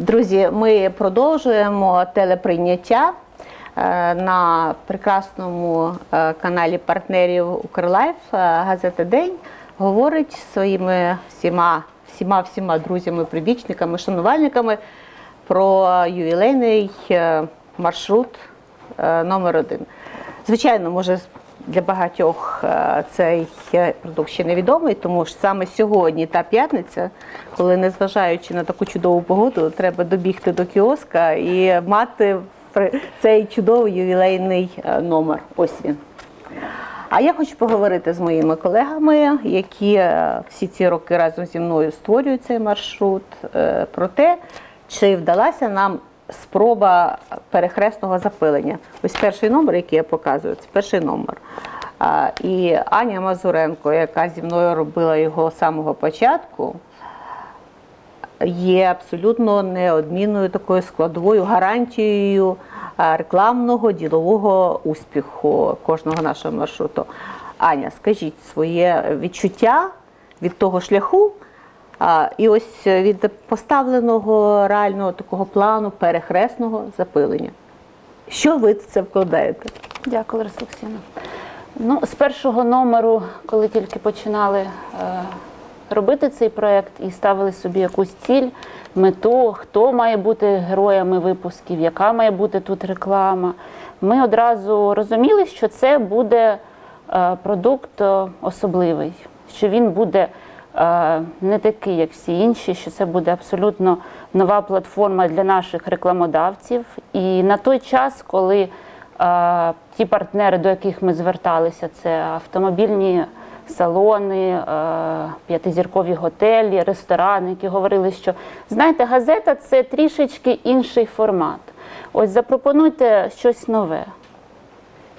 Друзі, ми продовжуємо телеприйняття е, на прекрасному е, каналі партнерів Укрлайф. Е, Газета День говорить своїми всіма, всіма, всіма друзями, прибічниками, шанувальниками про ювілейний маршрут номер один. Звичайно, може для багатьох е, цей е, продукт ще невідомий, тому що саме сьогодні та п'ятниця, коли незважаючи на таку чудову погоду, треба добігти до кіоска і мати цей чудовий ювілейний е, номер. Ось він. А я хочу поговорити з моїми колегами, які всі ці роки разом зі мною створюють цей маршрут, про те, чи вдалася нам спроба перехресного запилення. Ось перший номер, який я показую, це перший номер. І Аня Мазуренко, яка зі мною робила його з самого початку, є абсолютно неодмінною такою складовою гарантією рекламного ділового успіху кожного нашого маршруту. Аня, скажіть своє відчуття від того шляху. І ось від поставленого реального такого плану перехресного запилення. Що ви в це вкладаєте? Дякую, Олексійовна. Ну, з першого номеру, коли тільки починали е, робити цей проєкт і ставили собі якусь ціль, мету, хто має бути героями випусків, яка має бути тут реклама, ми одразу розуміли, що це буде е, продукт е, особливий, що він буде е, не такий, як всі інші, що це буде абсолютно нова платформа для наших рекламодавців. І на той час, коли е, ті партнери, до яких ми зверталися, це автомобільні салони, е, п'ятизіркові готелі, ресторани, які говорили, що знаєте, газета це трішечки інший формат. Ось запропонуйте щось нове.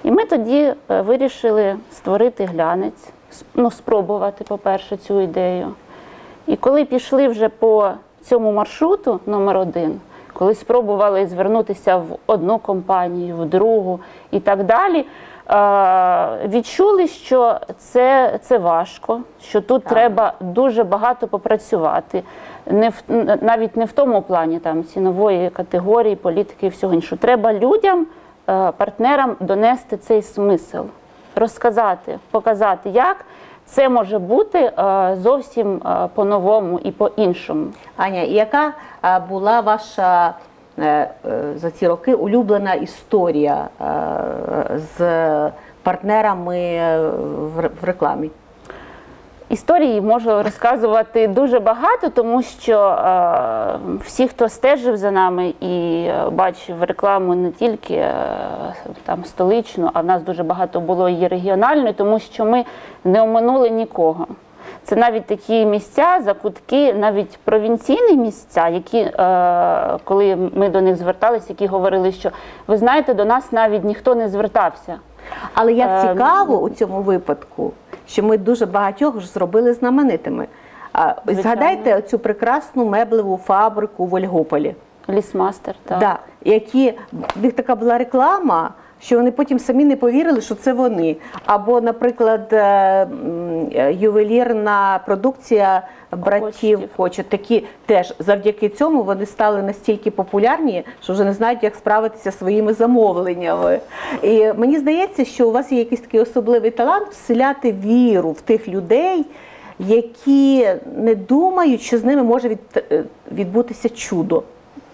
І ми тоді е, вирішили створити глянець, ну, спробувати, по-перше, цю ідею. І коли пішли вже по цьому маршруту номер один, коли спробували звернутися в одну компанію, в другу і так далі, відчули, що це, це важко, що тут треба дуже багато попрацювати. Не в, навіть не в тому плані там, цінової категорії, політики і всього іншого. Треба людям, е, партнерам донести цей смисл, розказати, показати, як це може бути е, зовсім е, по-новому і по-іншому. Аня, яка була ваша е, е, за ці роки улюблена історія е, з партнерами е, в рекламі? Історії можу розказувати дуже багато, тому що е, всі, хто стежив за нами і е, бачив рекламу не тільки е, там столичну, а в нас дуже багато було її регіональної, тому що ми не оминули нікого. Це навіть такі місця, закутки, навіть провінційні місця, які, е, коли ми до них зверталися, які говорили, що ви знаєте, до нас навіть ніхто не звертався. Але як Ем. цікаво у цьому випадку, що ми дуже багатьох ж зробили знаменитими. А. Згадайте цю прекрасну меблеву фабрику в Ольгополі. Лісмастер, так. Да, які в них така була реклама, що вони потім самі не повірили, що це вони. Або, наприклад, е, е, ювелірна продукція братів. Кочет. Такі теж завдяки цьому вони стали настільки популярні, що вже не знають, як справитися зі своїми замовленнями. І мені здається, що у вас є якийсь такий особливий талант вселяти віру в тих людей. Які не думають, що з ними може е, відбутися чудо,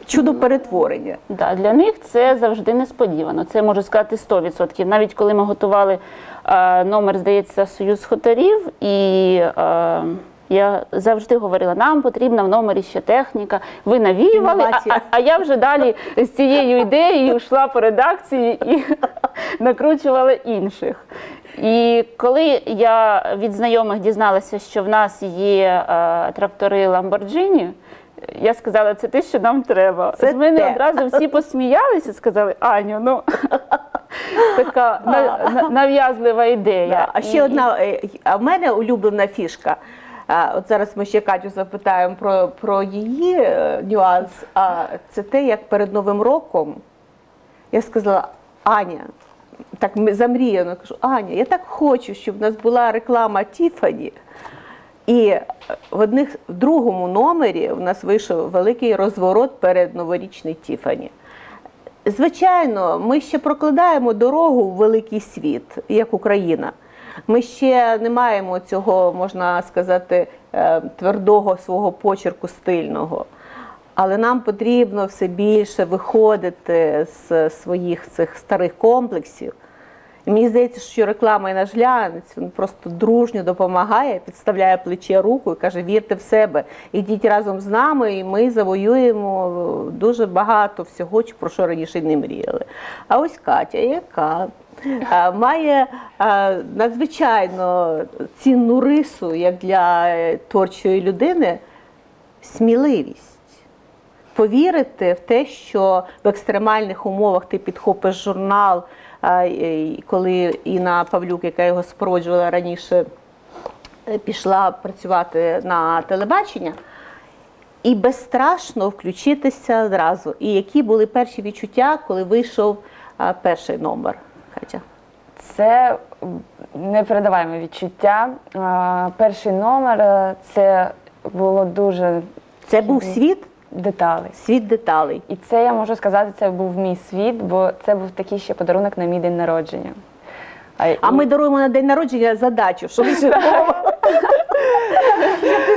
чудо перетворення. Да, для них це завжди несподівано. Це можу сказати 100%. Навіть коли ми готували е, номер, здається, Союз хуторів, і е, я завжди говорила, нам потрібна в номері ще техніка. Ви навіювали, а, а, а я вже далі з цією ідеєю йшла по редакції і накручувала інших. І коли я від знайомих дізналася, що в нас є е, трактори Lamborghini, я сказала, це те, що нам треба. Це З мене те. одразу всі посміялися, сказали, Аню, ну така на- на- нав'язлива ідея. Да. А ще І- одна, е, а в мене улюблена фішка. А, От зараз ми ще Катю запитаємо про, про її е, нюанс. А це те, як перед Новим роком я сказала, Аня, так замріяно кажу, Аня, я так хочу, щоб в нас була реклама Тіфані. І в одних в другому номері у нас вийшов великий розворот перед новорічний Тіфані. Звичайно, ми ще прокладаємо дорогу в великий світ, як Україна. Ми ще не маємо цього, можна сказати, е, твердого свого почерку стильного. Але нам потрібно все більше виходити з своїх цих старих комплексів. Мені здається, що реклама і наш глянець він просто дружньо допомагає, підставляє плече руку і каже: вірте в себе, ідіть разом з нами, і ми завоюємо дуже багато всього, про що раніше не мріяли. А ось Катя, яка має надзвичайно цінну рису, як для е, творчої людини, сміливість. Повірити в те, що в екстремальних умовах ти підхопиш журнал, коли Інна Павлюк, яка його супроводжувала раніше, е, пішла працювати на телебачення, і безстрашно включитися одразу. І які були перші відчуття, коли вийшов перший номер? Катя? Це непередаваємо відчуття. Перший номер е, це було дуже Це був світ, деталей. світ деталей. І це я можу сказати, це був мій світ, бо це був такий ще подарунок на мій день народження. А і- ми даруємо на день народження задачу, щоб все було,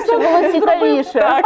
Щоб було цікавіше.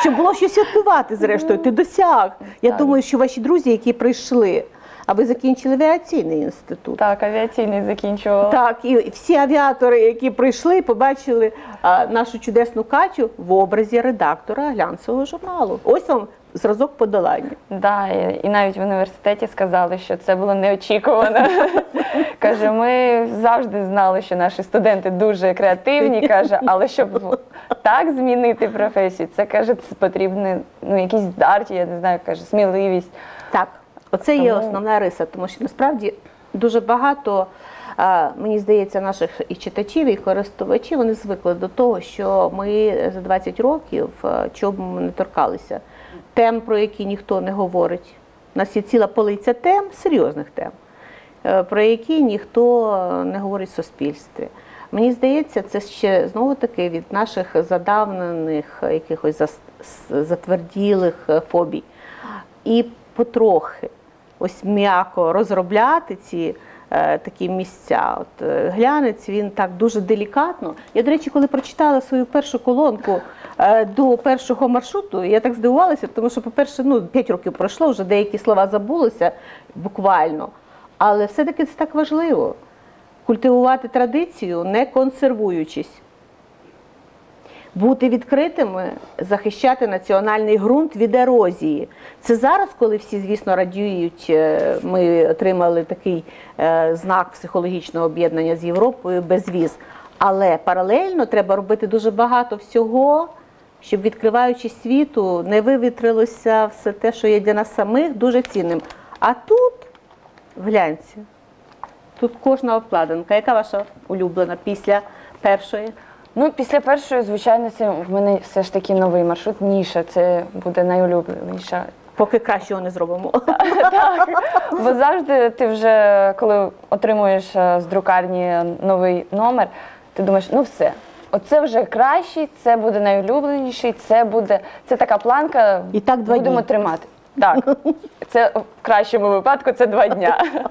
щоб було щось святкувати, зрештою. Ти досяг. Я думаю, що ваші друзі, які прийшли, а ви закінчили авіаційний інститут. Так, авіаційний закінчувала. Так, і всі авіатори, які прийшли, побачили а, нашу чудесну Катю в образі редактора глянцевого журналу. Ось вам зразок подолання. Да, і, і навіть в університеті сказали, що це було неочікувано. Каже, ми завжди знали, що наші студенти дуже креативні. Каже, але щоб так змінити професію, це каже, це потрібно ну, якийсь дар, я не знаю, каже, сміливість. Так, оце є Тому- основна риса, тому що насправді дуже багато, мені здається, наших і читачів, і користувачів вони звикли до того, що ми за 20 років чого б ми не торкалися. Тем, про які ніхто не говорить. У нас є ціла полиця тем, серйозних тем, е, про які ніхто не говорить в суспільстві. Мені здається, це ще знову таки від наших задавнених якихось зас- с- затверділих е, фобій. І потрохи ось м'яко розробляти ці е, такі місця. От е, глянець він так дуже делікатно. Я, до речі, коли прочитала свою першу колонку е, до першого маршруту, я так здивувалася, тому що, по-перше, ну 5 років пройшло, вже деякі слова забулися буквально. Але все-таки це так важливо культивувати традицію, не консервуючись. Бути відкритими, захищати національний ґрунт від ерозії. Це зараз, коли всі, звісно, радіють, е, ми отримали такий е, знак психологічного об'єднання з Європою без віз. Але паралельно треба робити дуже багато всього, щоб відкриваючи світу, не вивітрилося все те, що є для нас самих, дуже цінним. А тут, гляньте, тут кожна обкладинка. Яка ваша улюблена після першої? Ну, після першої, звичайно, це в мене все ж таки новий маршрут. Ніша, це буде найулюбленіша. Поки кращого не зробимо. Бо завжди ти вже, коли отримуєш е, з друкарні новий номер, ти думаєш, ну все, оце вже кращий, це буде найулюбленіший, це буде це така планка. І так два будемо дні. тримати. Так, це в кращому випадку це два дня.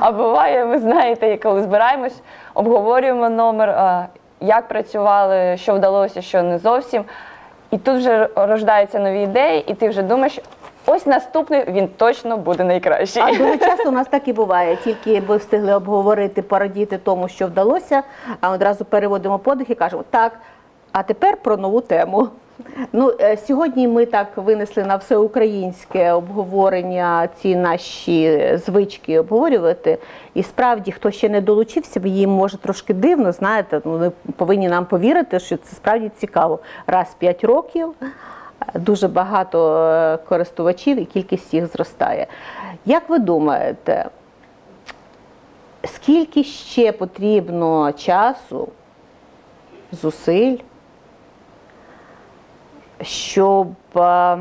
А буває, ви знаєте, коли збираємось, обговорюємо номер, е, як працювали, що вдалося, що не зовсім. І тут вже рождаються нові ідеї, і ти вже думаєш, ось наступний він точно буде найкращий. А дуже часто у нас так і буває. Тільки ми встигли обговорити, порадіти тому, що вдалося, а одразу переводимо подих і кажемо, так, а тепер про нову тему. Ну, е, сьогодні ми так винесли на всеукраїнське обговорення ці наші звички обговорювати. І справді, хто ще не долучився, їм може трошки дивно, знаєте, ну, вони повинні нам повірити, що це справді цікаво. Раз 5 років дуже багато е, користувачів і кількість їх зростає. Як ви думаєте, скільки ще потрібно часу, зусиль, щоб е,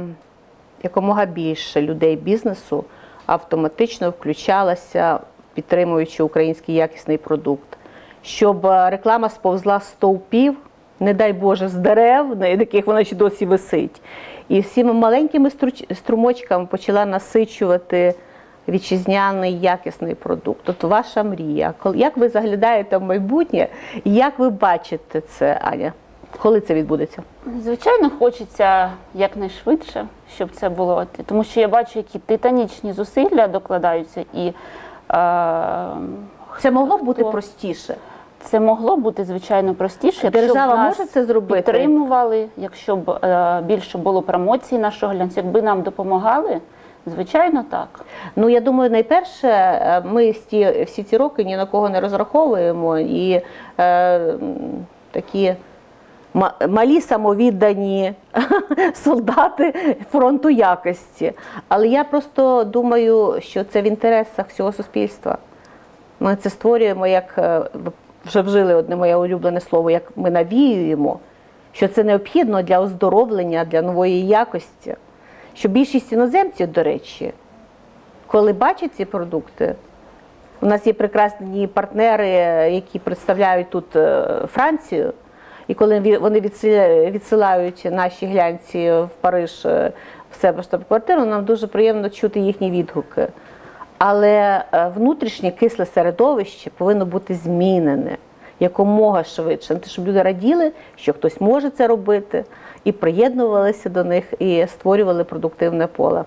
якомога більше людей бізнесу автоматично включалася, підтримуючи український якісний продукт, щоб е, реклама сповзла з стовпів не дай Боже, з дерев, на яких вона ще досі висить. І всіма маленькими струмочками почала насичувати вітчизняний якісний продукт. От ваша мрія. Як ви заглядаєте в майбутнє, як ви бачите це, Аня? Коли це відбудеться? Звичайно, хочеться якнайшвидше, щоб це було. Тому що я бачу, які титанічні зусилля докладаються, і е, Це могло б бути простіше. це могло бути звичайно простіше. якщо б Держава нас може це зробити? Підтримували, якщо б е, більше було промоцій нашого глянцю, якби нам допомагали, звичайно, так. Ну я думаю, найперше, е, ми всі, всі ці роки ні на кого не розраховуємо і е, такі. Ма- Малі самовіддані солдати фронту якості. Але я просто думаю, що це в інтересах всього суспільства. Ми це створюємо, як е, вже вжили одне моє улюблене слово, як ми навіюємо, що це необхідно для оздоровлення, для нової якості. Що більшість іноземців, до речі, коли бачать ці продукти, у нас є прекрасні партнери, які представляють тут е, Францію. І коли вони відсилають наші глянці в Париж е, в себе штаб-квартиру, нам дуже приємно чути їхні відгуки. Але е, внутрішнє кисле середовище повинно бути змінене якомога швидше, щоб люди раділи, що хтось може це робити, і приєднувалися до них, і створювали продуктивне поле.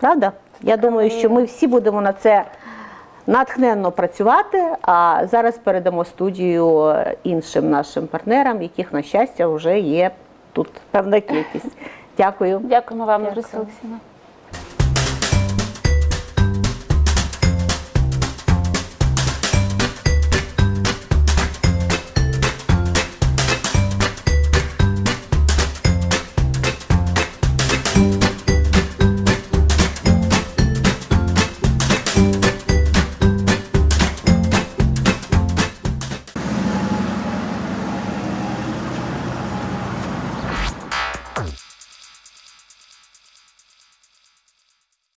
Правда? Я думаю, що ми всі будемо на це натхненно працювати. А зараз передамо студію іншим нашим партнерам, яких, на щастя, вже є тут певна кількість. Дякую. Дякуємо вам, Лариса Олексійовна.